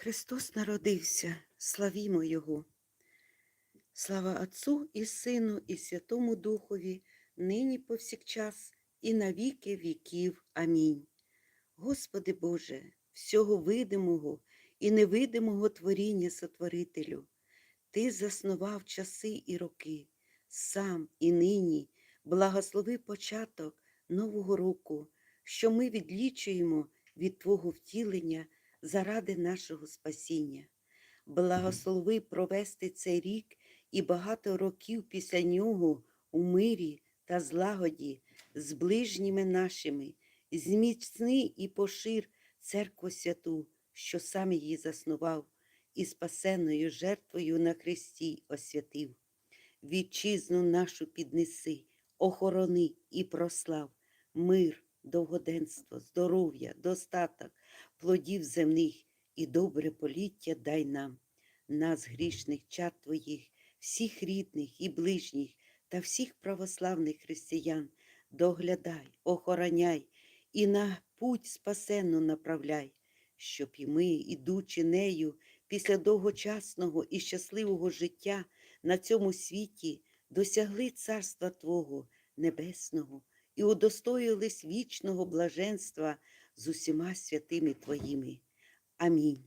Христос народився, славімо Його. Слава Отцу і Сину, і Святому Духові, нині повсякчас, і на віки віків. Амінь. Господи Боже, всього видимого і невидимого творіння Сотворителю, Ти заснував часи і роки, сам і нині благослови початок нового року, що ми відлічуємо від Твого втілення заради нашого спасіння. Благослови провести цей рік і багато років після нього у мирі та злагоді з ближніми нашими, зміцни і пошир церкву святу, що сам її заснував, і спасенною жертвою на хресті освятив. Вітчизну нашу піднеси, охорони і прослав, мир, довгоденство, здоров'я, достаток, плодів земних і добре поліття дай нам, нас, грішних чад Твоїх, всіх рідних і ближніх та всіх православних християн, доглядай, охороняй і на путь спасенну направляй, щоб і ми, ідучи нею, після довгочасного і щасливого життя на цьому світі, досягли царства Твого Небесного і удостоїлись вічного блаженства з усіма святими Твоїми. Амінь.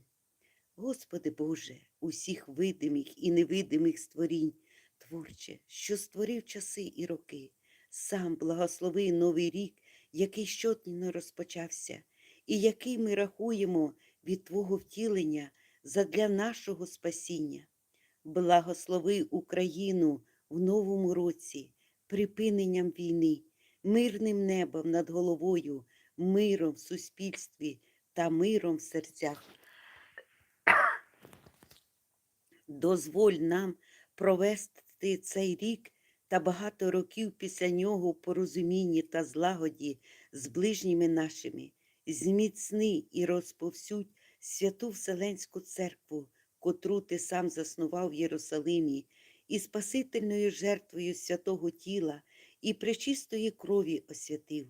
Господи Боже, усіх видимих і невидимих створінь, Творче, що створив часи і роки, сам благослови новий рік, який щоденно розпочався, і який ми рахуємо від Твого втілення задля нашого спасіння. Благослови Україну в новому році, припиненням війни, мирним небом над головою, миром в суспільстві та миром в серцях. Дозволь нам провести цей рік та багато років після нього в порозумінні та злагоді з ближніми нашими, зміцни і розповсюдь святу Вселенську церкву, котру ти сам заснував в Єрусалимі, і Спасительною жертвою святого тіла і пречистої крові освятив.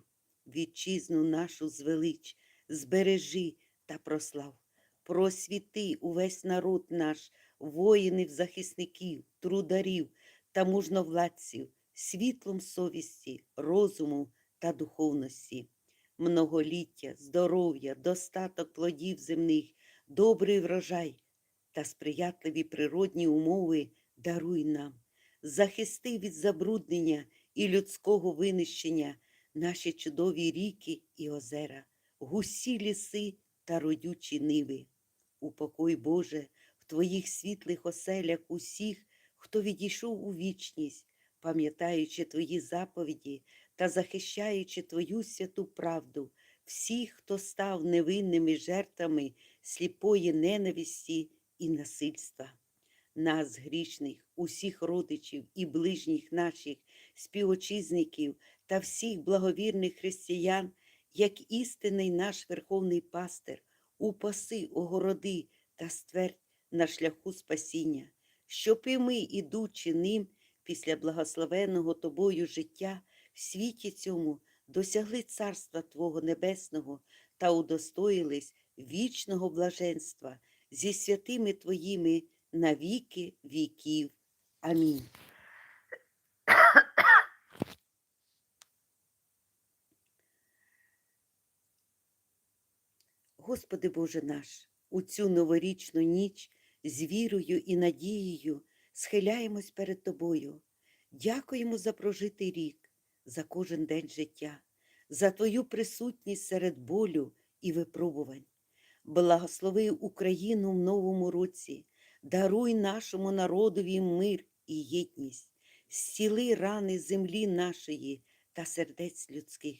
Вітчизну нашу звелич, збережи та прослав. Просвіти увесь народ наш, воїнів, захисників, трударів та мужновладців, світлом совісті, розуму та духовності, многоліття, здоров'я, достаток плодів земних, добрий врожай та сприятливі природні умови даруй нам, захисти від забруднення і людського винищення наші чудові ріки і озера, гусі ліси та родючі ниви. Упокой, Боже, в Твоїх світлих оселях усіх, хто відійшов у вічність, пам'ятаючи Твої заповіді та захищаючи Твою святу правду, всіх, хто став невинними жертвами сліпої ненависті і насильства. Нас, грішних, усіх родичів і ближніх наших співочизників та всіх благовірних християн, як істинний наш Верховний Пастир, упаси, огороди та ствердь на шляху спасіння, щоб і ми, ідучи ним після благословеного Тобою життя, в світі цьому досягли Царства Твого Небесного та удостоїлись вічного блаженства зі святими Твоїми на віки віків. Амінь. Господи Боже наш, у цю новорічну ніч з вірою і надією схиляємось перед Тобою. Дякуємо за прожитий рік, за кожен день життя, за Твою присутність серед болю і випробувань. Благослови Україну в новому році, даруй нашому народові мир і єдність, зціли рани землі нашої та сердець людських,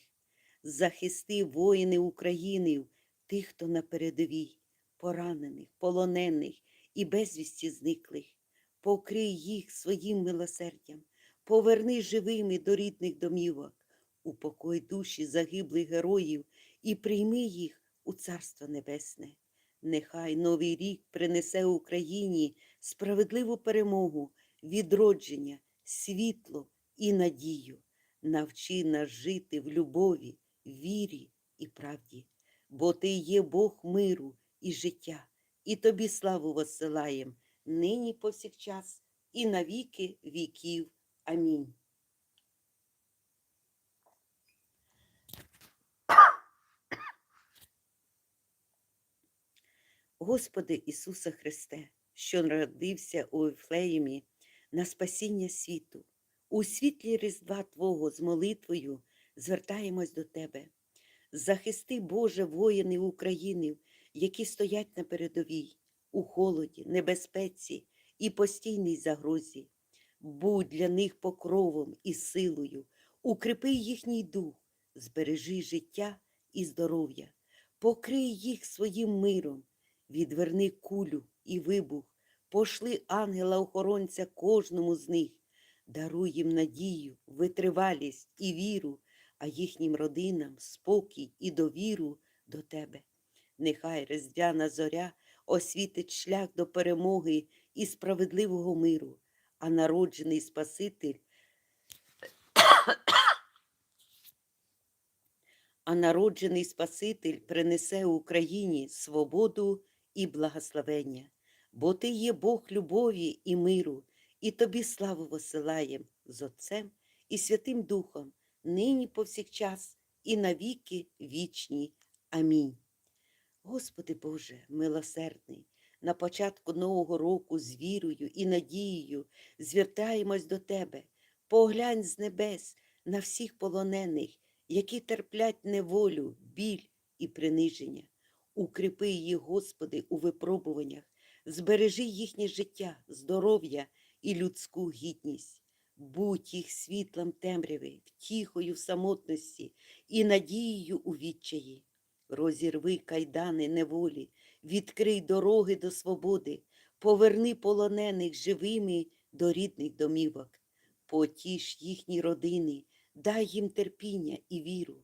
захисти воїни України, тих, хто на передовій, поранених, полонених і безвісті зниклих, покрий їх своїм милосердям, поверни живими до рідних домівок, упокой душі загиблих героїв і прийми їх у Царство Небесне. Нехай новий рік принесе Україні справедливу перемогу, відродження, світло і надію. Навчи нас жити в любові, вірі і правді, бо Ти є Бог миру і життя, і тобі славу воссилаєм, нині повсякчас, і на віки віків. Амінь. Господи Ісусе Христе, що народився у Ефлеємі на спасіння світу, у світлі Різдва Твого з молитвою звертаємось до Тебе. Захисти, Боже, воїни України, які стоять на передовій, у холоді, небезпеці і постійній загрозі. Будь для них покровом і силою, укріпи їхній дух, збережи життя і здоров'я, покрий їх своїм миром, відверни кулю і вибух, пошли ангела-охоронця кожному з них, даруй їм надію, витривалість і віру, а їхнім родинам спокій і довіру до Тебе. Нехай різдвяна зоря освітить шлях до перемоги і справедливого миру, а народжений Спаситель, а народжений Спаситель принесе Україні свободу і благословення, бо Ти є Бог любові і миру, і Тобі славу посилаєм з Отцем і Святим Духом, нині повсякчас і навіки вічні. Амінь. Господи Боже, милосердний, на початку Нового року з вірою і надією звертаємось до Тебе. Поглянь з небес на всіх полонених, які терплять неволю, біль і приниження. Укріпи їх, Господи, у випробуваннях, збережи їхнє життя, здоров'я і людську гідність. Будь їх світлом темряви, втіхою в самотності і надією у відчаї. Розірви кайдани неволі, відкрий дороги до свободи, поверни полонених живими до рідних домівок, потіш їхні родини, дай їм терпіння і віру.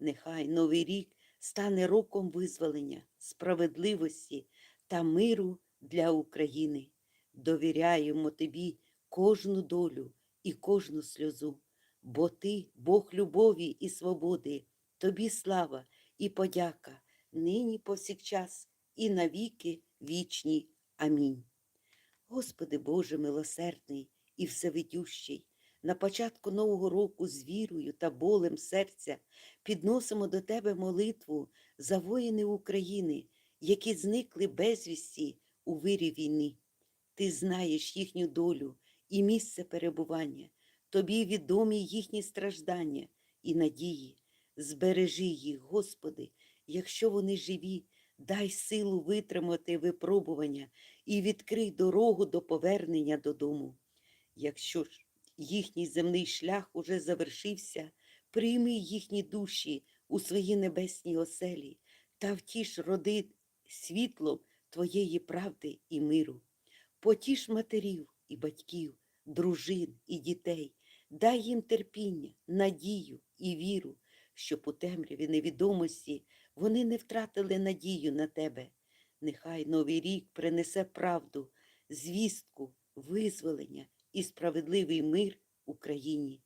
Нехай новий рік стане роком визволення, справедливості та миру для України. Довіряємо тобі кожну долю і кожну сльозу, бо ти Бог любові і свободи, тобі слава і подяка нині повсякчас і навіки вічні. Амінь. Господи Боже милосердний і всевидющий, на початку Нового року з вірою та болем серця підносимо до Тебе молитву за воїни України, які зникли безвісті у вирі війни. Ти знаєш їхню долю і місце перебування, тобі відомі їхні страждання і надії. Збережи їх, Господи, якщо вони живі, дай силу витримати випробування і відкрий дорогу до повернення додому. Якщо ж їхній земний шлях уже завершився, прийми їхні душі у свої небесні оселі та втіш роди світлом Твоєї правди і миру. Потіш матерів і батьків, дружин і дітей, дай їм терпіння, надію і віру, щоб у темряві невідомості вони не втратили надію на тебе. Нехай новий рік принесе правду, звістку, визволення і справедливий мир Україні.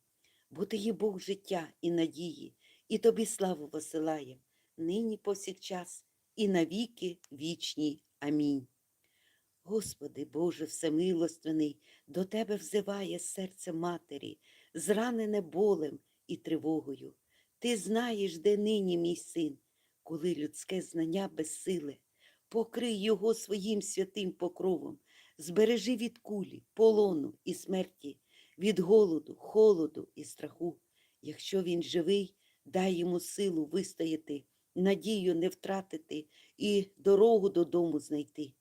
Бо ти є Бог життя і надії, і тобі славу посилаєм, нині повсякчас, і навіки вічні. Амінь. Господи, Боже всемилостивний, до Тебе взиває серце матері, зранене болем і тривогою. Ти знаєш, де нині мій син, коли людське знання безсиле. Покрий його своїм святим покровом, збережи від кулі, полону і смерті, від голоду, холоду і страху. Якщо він живий, дай йому силу вистояти, надію не втратити і дорогу додому знайти.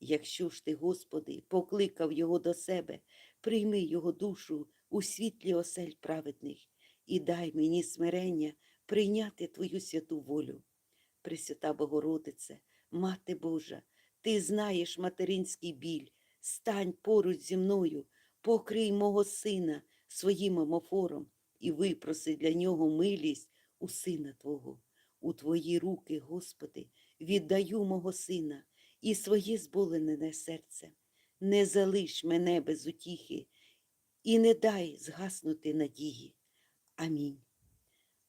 Якщо ж ти, Господи, покликав його до себе, прийми його душу у світлі осель праведних і дай мені смирення прийняти Твою святу волю. Пресвята Богородице, Мати Божа, Ти знаєш материнський біль, стань поруч зі мною, покрий мого сина своїм омофором і випроси для нього милість у сина Твого. У Твої руки, Господи, віддаю мого сина і своє зболене серце. Не залиш мене без утіхи і не дай згаснути надії. Амінь.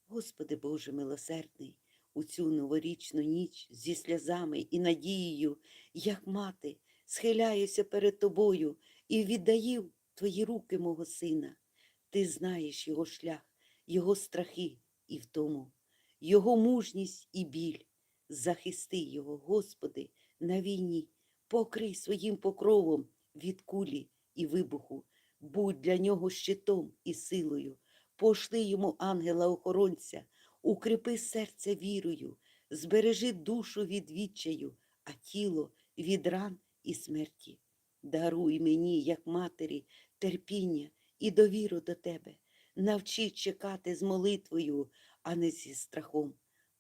Господи Боже милосердний, у цю новорічну ніч зі сльозами і надією, як мати, схиляюся перед тобою і віддаю твої руки мого сина. Ти знаєш його шлях, його страхи і втому, його мужність і біль. Захисти його, Господи, на війні, покрий своїм покровом від кулі і вибуху, будь для нього щитом і силою, пошли йому ангела-охоронця, укріпи серце вірою, збережи душу від відчаю, а тіло від ран і смерті. Даруй мені, як матері, терпіння і довіру до тебе. Навчи чекати з молитвою, а не зі страхом.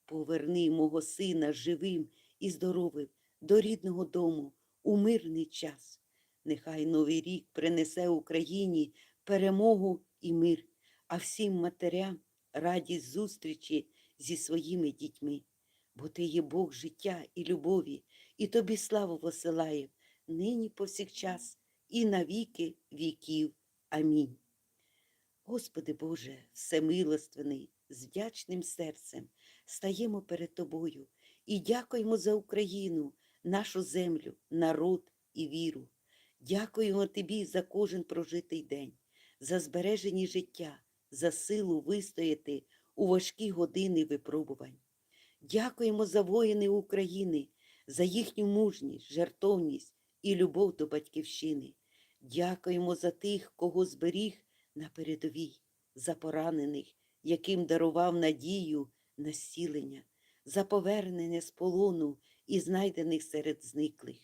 Поверни мого сина живим і здоровим до рідного дому у мирний час. Нехай новий рік принесе Україні перемогу і мир, а всім матерям радість зустрічі зі своїми дітьми. Бо ти є Бог життя і любові, і тобі славу посилаю нині повсякчас і на віки віків. Амінь. Господи Боже, всемилостивний, з вдячним серцем стаємо перед Тобою і дякуємо за Україну, нашу землю, народ і віру. Дякуємо Тобі за кожен прожитий день, за збережені життя, за силу вистояти у важкі години випробувань. Дякуємо за воїни України, за їхню мужність, жертовність і любов до батьківщини. Дякуємо за тих, кого зберіг на передовій, за поранених, яким дарував надію на зцілення, за повернення з полону і знайдених серед зниклих.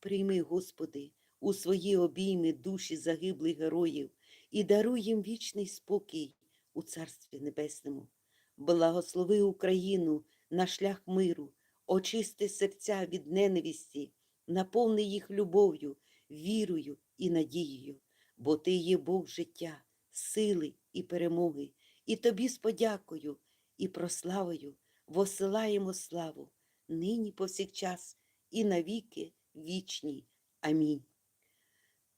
Прийми, Господи, у свої обійми душі загиблих героїв і даруй їм вічний спокій у Царстві Небесному. Благослови Україну на шлях миру, очисти серця від ненависті, наповни їх любов'ю, вірою і надією, бо Ти є Бог життя, сили і перемоги, і Тобі з подякою і прославою восилаємо славу нині повсякчас і навіки вічні. Амінь.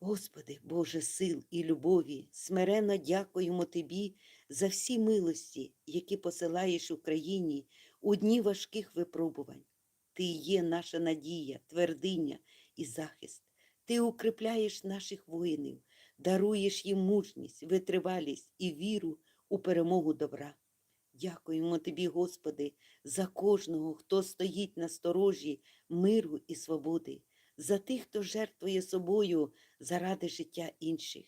Господи, Боже сил і любові, смиренно дякуємо Тобі за всі милості, які посилаєш Україні у дні важких випробувань. Ти є наша надія, твердиня і захист. Ти укріпляєш наших воїнів, даруєш їм мужність, витривалість і віру у перемогу добра. Дякуємо Тобі, Господи, за кожного, хто стоїть на сторожі миру і свободи, за тих, хто жертвує собою заради життя інших.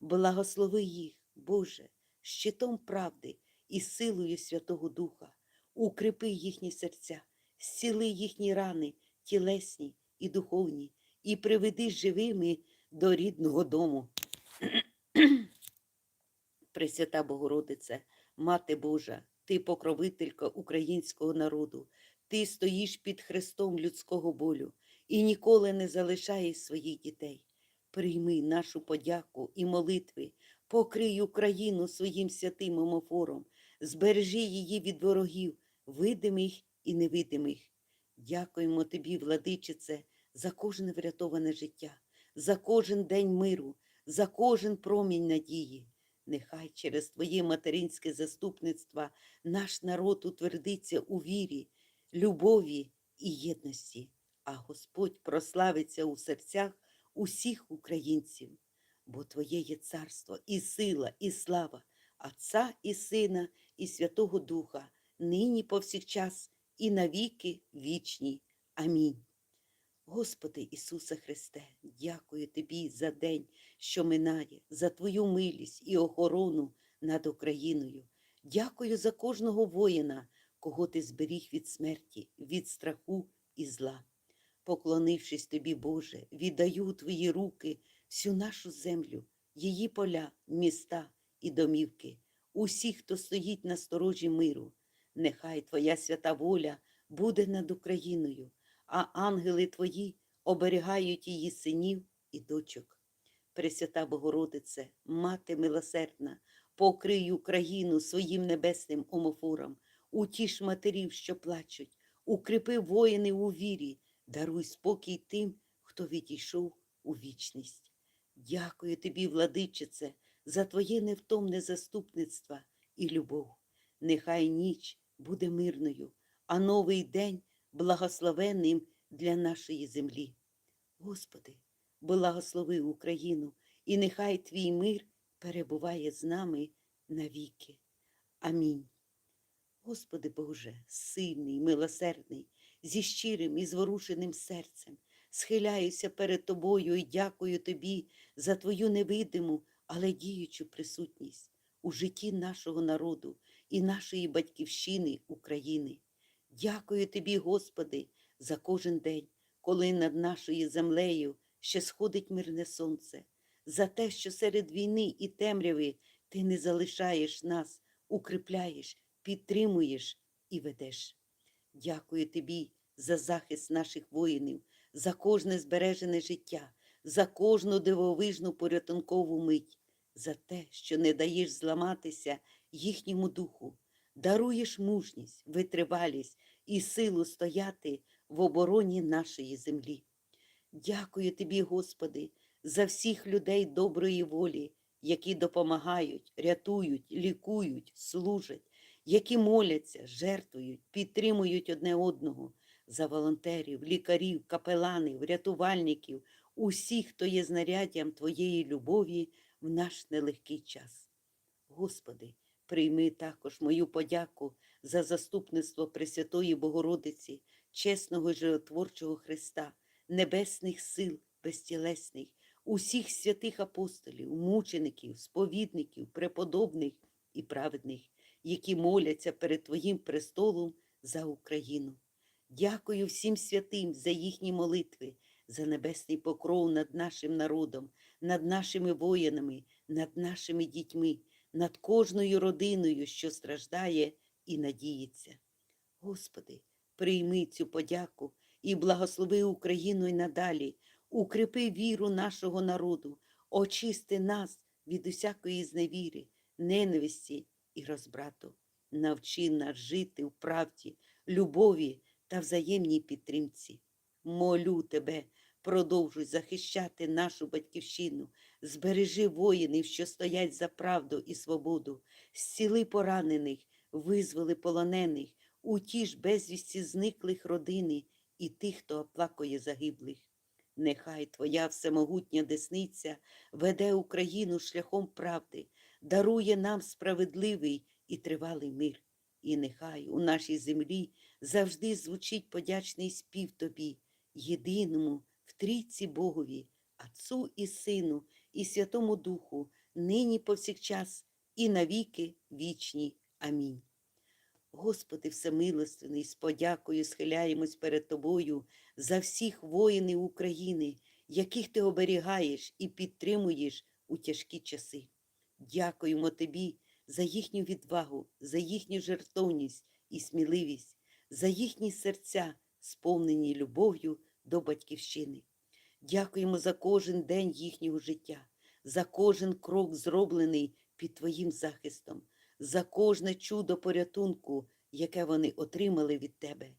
Благослови їх, Боже, щитом правди і силою Святого Духа, укріпи їхні серця, зціли їхні рани, тілесні і духовні, і приведи живими до рідного дому. Пресвята Богородице, Мати Божа, ти покровителька українського народу, ти стоїш під хрестом людського болю і ніколи не залишаєш своїх дітей. Прийми нашу подяку і молитви, покрий Україну своїм святим омофором, збережи її від ворогів, видимих і невидимих. Дякуємо тобі, владичице, за кожне врятоване життя, за кожен день миру, за кожен промінь надії. Нехай через Твоє материнське заступництво наш народ утвердиться у вірі, любові і єдності, а Господь прославиться у серцях усіх українців, бо Твоє є царство, і сила, і слава, Отця і Сина, і Святого Духа, нині повсякчас, і навіки вічні. Амінь. Господи Ісусе Христе, дякую Тобі за день, що минає, за Твою милість і охорону над Україною. Дякую за кожного воїна, кого ти зберіг від смерті, від страху і зла. Поклонившись Тобі, Боже, віддаю у Твої руки всю нашу землю, її поля, міста і домівки, усіх, хто стоїть на сторожі миру. Нехай Твоя свята воля буде над Україною, а ангели Твої оберігають її синів і дочок. Пресвята Богородице, Мати милосердна, покрий Україну своїм небесним омофором, утіш матерів, що плачуть, укріпи воїни у вірі, даруй спокій тим, хто відійшов у вічність. Дякую тобі, владичице, за твоє невтомне заступництво і любов. Нехай ніч буде мирною, а новий день благословенним для нашої землі. Господи, благослови Україну, і нехай Твій мир перебуває з нами навіки. Амінь. Господи Боже, сильний, милосердний, зі щирим і зворушеним серцем, схиляюся перед Тобою і дякую Тобі за Твою невидиму, але діючу присутність у житті нашого народу і нашої батьківщини України. Дякую Тобі, Господи, за кожен день, коли над нашою землею ще сходить мирне сонце, за те, що серед війни і темряви Ти не залишаєш нас, укріпляєш, підтримуєш і ведеш. Дякую Тобі за захист наших воїнів, за кожне збережене життя, за кожну дивовижну порятункову мить, за те, що не даєш зламатися їхньому духу, даруєш мужність, витривалість і силу стояти в обороні нашої землі. Дякую Тобі, Господи, за всіх людей доброї волі, які допомагають, рятують, лікують, служать, які моляться, жертвують, підтримують одне одного, за волонтерів, лікарів, капеланів, рятувальників, усіх, хто є знаряддям Твоєї любові в наш нелегкий час. Господи, прийми також мою подяку за заступництво Пресвятої Богородиці, чесного і животворчого Христа, небесних сил безтілесних, усіх святих апостолів, мучеників, сповідників, преподобних і праведних, які моляться перед Твоїм престолом за Україну. Дякую всім святим за їхні молитви, за небесний покров над нашим народом, над нашими воїнами, над нашими дітьми, над кожною родиною, що страждає і надіється. Господи, прийми цю подяку і благослови Україну й надалі, укріпи віру нашого народу, очисти нас від усякої зневіри, ненависті і розбрату. Навчи нас жити в правді, любові та взаємній підтримці. Молю тебе, продовжуй захищати нашу батьківщину, збережи воїнів, що стоять за правду і свободу, зціли поранених, визволи полонених, утіш безвісті зниклих родини і тих, хто оплакує загиблих. Нехай Твоя всемогутня десниця веде Україну шляхом правди, дарує нам справедливий і тривалий мир. І нехай у нашій землі завжди звучить подячний спів Тобі, єдиному в трійці Богові, Отцу і Сину, і Святому Духу, нині повсякчас, і навіки вічні. Амінь. Господи Всемилостивний, з подякою схиляємось перед Тобою за всіх воїнів України, яких Ти оберігаєш і підтримуєш у тяжкі часи. Дякуємо Тобі за їхню відвагу, за їхню жертовність і сміливість, за їхні серця, сповнені любов'ю до Батьківщини. Дякуємо за кожен день їхнього життя, за кожен крок, зроблений під Твоїм захистом, за кожне чудо порятунку, яке вони отримали від Тебе.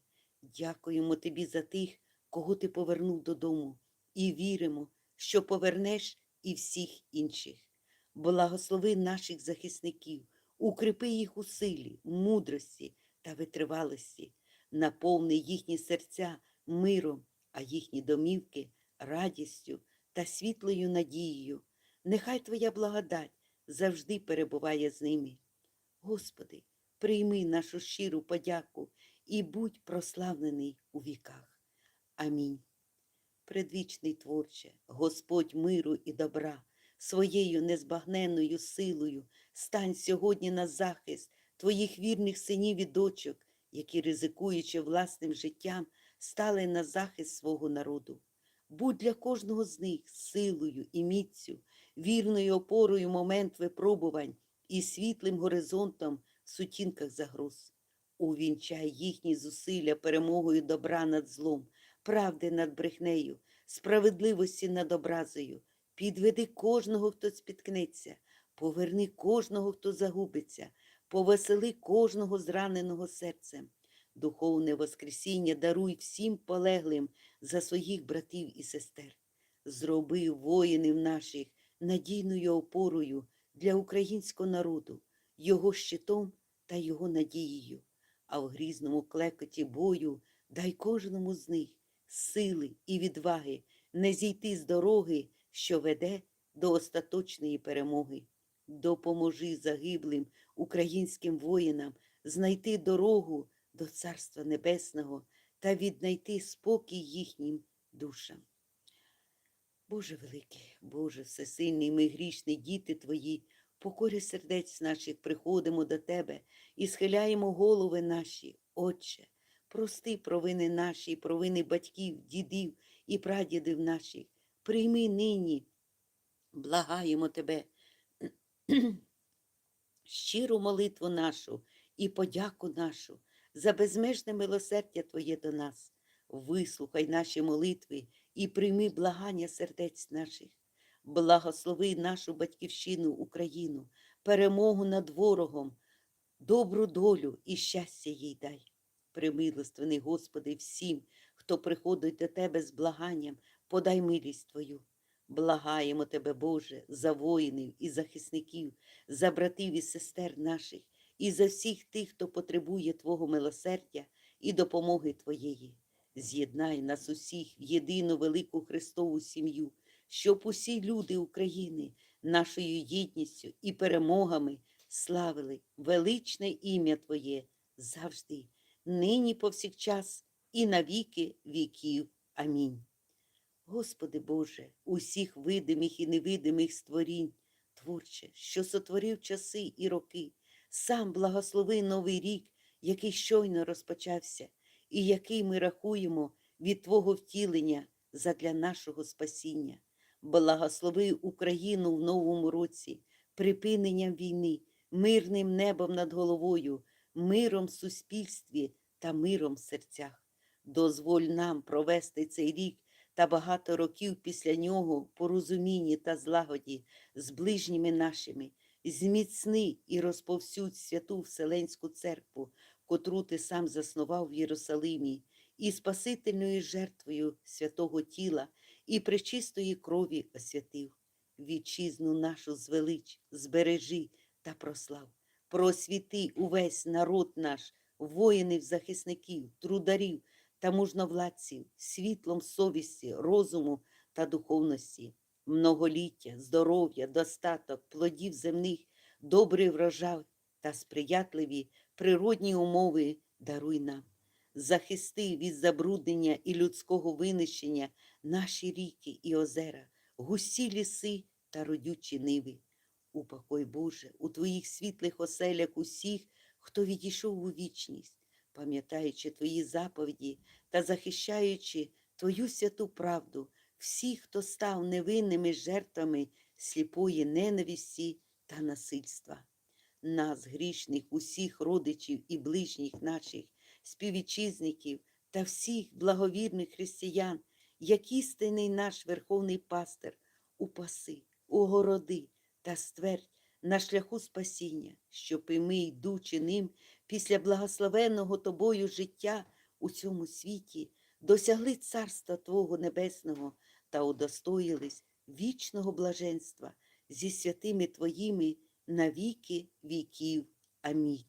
Дякуємо Тобі за тих, кого Ти повернув додому, і віримо, що повернеш і всіх інших. Благослови наших захисників, укріпи їх у силі, мудрості та витривалості, наповни їхні серця миром, а їхні домівки радістю та світлою надією. Нехай Твоя благодать завжди перебуває з ними. Господи, прийми нашу щиру подяку і будь прославлений у віках. Амінь. Предвічний творче, Господь миру і добра, своєю незбагненною силою стань сьогодні на захист Твоїх вірних синів і дочок, які, ризикуючи власним життям, стали на захист свого народу. Будь для кожного з них силою і міцю, вірною опорою момент випробувань і світлим горизонтом в сутінках загроз. Увінчай їхні зусилля перемогою добра над злом, правди над брехнею, справедливості над образою. Підведи кожного, хто спіткнеться, поверни кожного, хто загубиться, повесели кожного зраненого серцем. Духовне Воскресіння даруй всім полеглим за своїх братів і сестер. Зроби воїнів наших надійною опорою для українського народу, його щитом та його надією. а в грізному клекоті бою дай кожному з них сили і відваги не зійти з дороги, що веде до остаточної перемоги. Допоможи загиблим українським воїнам знайти дорогу до Царства Небесного та віднайти спокій їхнім душам. Боже великий, Боже всесильний, ми грішні діти Твої, покорі сердець наших приходимо до Тебе і схиляємо голови наші, Отче, прости провини наші, провини батьків, дідів і прадідів наших. Прийми нині, благаємо Тебе, щиру молитву нашу і подяку нашу за безмежне милосердя Твоє до нас. Вислухай наші молитви і прийми благання сердець наших. Благослови нашу батьківщину Україну, перемогу над ворогом, добру долю і щастя їй дай. Примилостивний, Господи, всім, хто приходить до Тебе з благанням, подай милість Твою. Благаємо Тебе, Боже, за воїнів і захисників, за братів і сестер наших, і за всіх тих, хто потребує Твого милосердя і допомоги Твоєї. З'єднай нас усіх в єдину велику Христову сім'ю, щоб усі люди України нашою єдністю і перемогами славили величне ім'я Твоє завжди, нині повсякчас і на віки віків. Амінь. Господи Боже, усіх видимих і невидимих створінь, Творче, що сотворив часи і роки, сам благослови новий рік, який щойно розпочався, і який ми рахуємо від Твого втілення задля нашого спасіння. Благослови Україну в новому році, припиненням війни, мирним небом над головою, миром в суспільстві та миром в серцях. Дозволь нам провести цей рік та багато років після нього в порозумінні та злагоді з ближніми нашими, зміцни і розповсюдь святу Вселенську церкву, котру ти сам заснував в Єрусалимі, і спасительною жертвою святого тіла і пречистої крові освятив. Вітчизну нашу звелич, збережи та прослав. Просвіти увесь народ наш, воїнів, захисників, трударів та мужновладців, світлом совісті, розуму та духовності, многоліття, здоров'я, достаток, плодів земних, добрий врожай та сприятливі природні умови даруй нам. Захисти від забруднення і людського винищення наші ріки і озера, густі ліси та родючі ниви. Упокой, Боже, у Твоїх світлих оселях усіх, хто відійшов у вічність, пам'ятаючи Твої заповіді та захищаючи Твою святу правду, всіх, хто став невинними жертвами сліпої ненависті та насильства. Нас, грішних, усіх родичів і ближніх наших, співвітчизників та всіх благовірних християн, як істинний наш Верховний Пастир, упаси, огороди та ствердь на шляху спасіння, щоб і ми, йдучи ним після благословенного тобою життя у цьому світі, досягли Царства Твого Небесного та удостоїлись вічного блаженства зі святими Твоїми на віки віків. Амінь.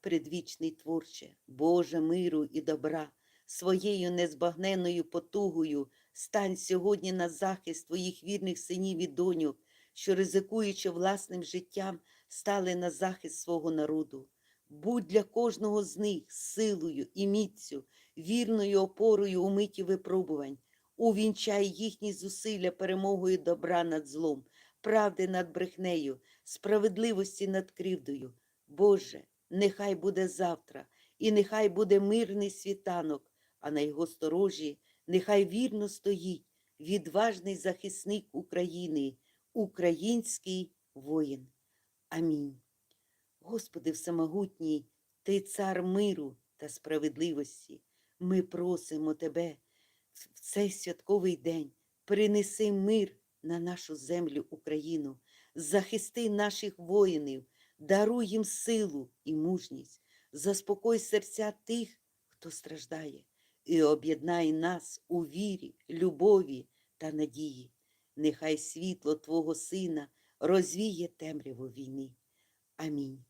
Предвічний творче, Боже миру і добра, своєю незбагненною потугою стань сьогодні на захист Твоїх вірних синів і доньок, що, ризикуючи власним життям, стали на захист свого народу. Будь для кожного з них силою і міцю, вірною опорою у миті випробувань. Увінчай їхні зусилля перемогою добра над злом, правди над брехнею, справедливості над кривдою. Боже, нехай буде завтра, і нехай буде мирний світанок, а на його сторожі нехай вірно стоїть відважний захисник України, український воїн. Амінь. Господи Всемогутній, Ти цар миру та справедливості. Ми просимо Тебе в цей святковий день принеси мир на нашу землю Україну, захисти наших воїнів, даруй їм силу і мужність, заспокой серця тих, хто страждає, і об'єднай нас у вірі, любові та надії. Нехай світло Твого Сина розвіє темряву війни. Амінь.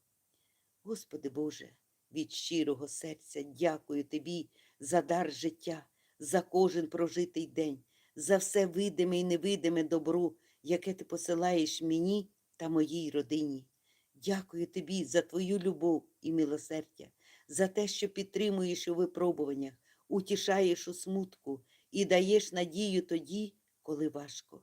Господи Боже, від щирого серця дякую тобі за дар життя, за кожен прожитий день, за все видиме і невидиме добро, яке ти посилаєш мені та моїй родині. Дякую тобі за твою любов і милосердя, за те, що підтримуєш у випробуваннях, утішаєш у смутку і даєш надію тоді, коли важко.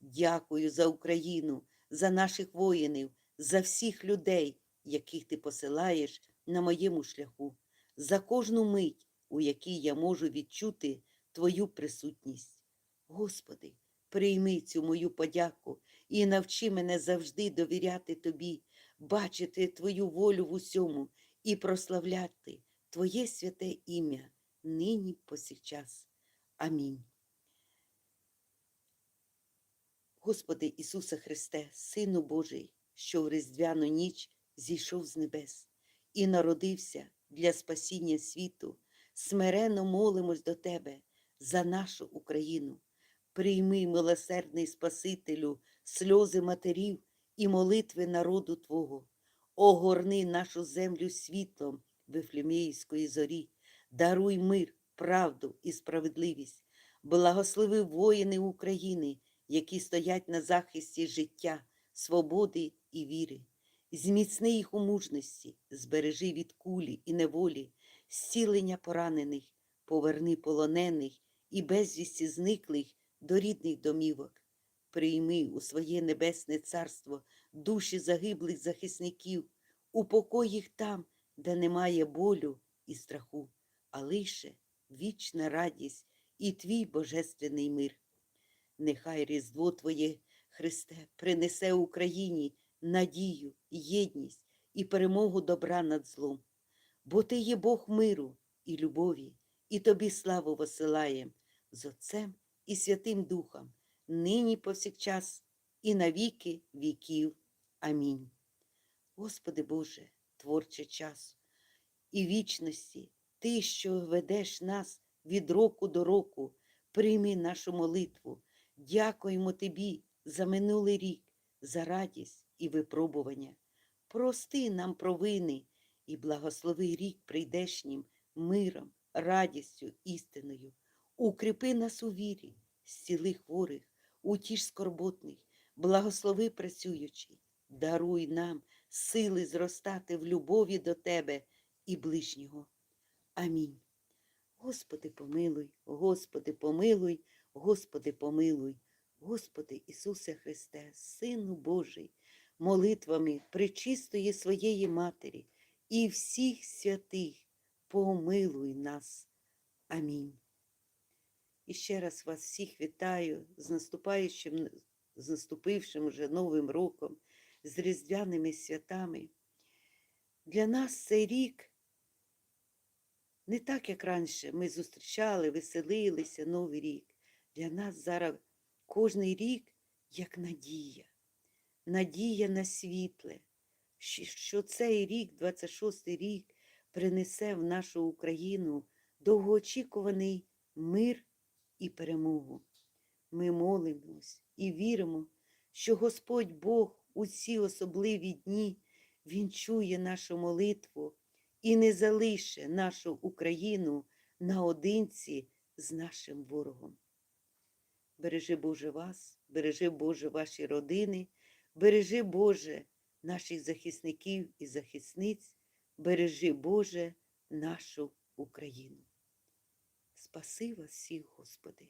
Дякую за Україну, за наших воїнів, за всіх людей, яких ти посилаєш на моєму шляху, за кожну мить, у якій я можу відчути Твою присутність. Господи, прийми цю мою подяку і навчи мене завжди довіряти Тобі, бачити Твою волю в усьому і прославляти Твоє святе ім'я нині повсякчас. Амінь. Господи Ісусе Христе, Сину Божий, що в різдвяну ніч зійшов з небес і народився для спасіння світу, смиренно молимось до Тебе за нашу Україну. Прийми, милосердний Спасителю, сльози матерів і молитви народу Твого. Огорни нашу землю світлом Вифлеміївської зорі, даруй мир, правду і справедливість, благослови воїни України, які стоять на захисті життя, свободи і віри. Зміцни їх у мужності, збережи від кулі і неволі, зцілення поранених, поверни полонених і безвісті зниклих до рідних домівок. Прийми у своє небесне царство душі загиблих захисників, упокой їх там, де немає болю і страху, а лише вічна радість і твій божественний мир. Нехай Різдво Твоє, Христе, принесе Україні надію, єдність і перемогу добра над злом. Бо Ти є Бог миру і любові, і Тобі славу посилаєм з Отцем і Святим Духом, нині повсякчас і на віки віків. Амінь. Господи Боже, творче часу і вічності, Ти, що ведеш нас від року до року, прийми нашу молитву. Дякуємо Тобі за минулий рік, за радість і випробування. Прости нам провини і благослови рік прийдешнім миром, радістю, істиною. Укріпи нас у вірі, зціли хворих, утіш скорботних, благослови працюючий, даруй нам сили зростати в любові до Тебе і ближнього. Амінь. Господи, помилуй, Господи, помилуй, Господи, помилуй, Господи Ісусе Христе, Сину Божий, молитвами пречистої своєї Матері і всіх святих, помилуй нас. Амінь. І ще раз вас всіх вітаю з наступаючим, з наступившим вже Новим роком, з Різдвяними святами. Для нас цей рік не так, як раніше, ми зустрічали, веселилися Новий рік. Для нас зараз кожний рік як надія, надія на світле, що цей рік, 26-й рік, принесе в нашу Україну довгоочікуваний мир і перемогу. Ми молимось і віримо, що Господь Бог у ці особливі дні Він чує нашу молитву і не залише нашу Україну наодинці з нашим ворогом. Бережи Боже вас, бережи Боже ваші родини, бережи Боже наших захисників і захисниць, бережи Боже нашу Україну. Спаси вас всіх, Господи!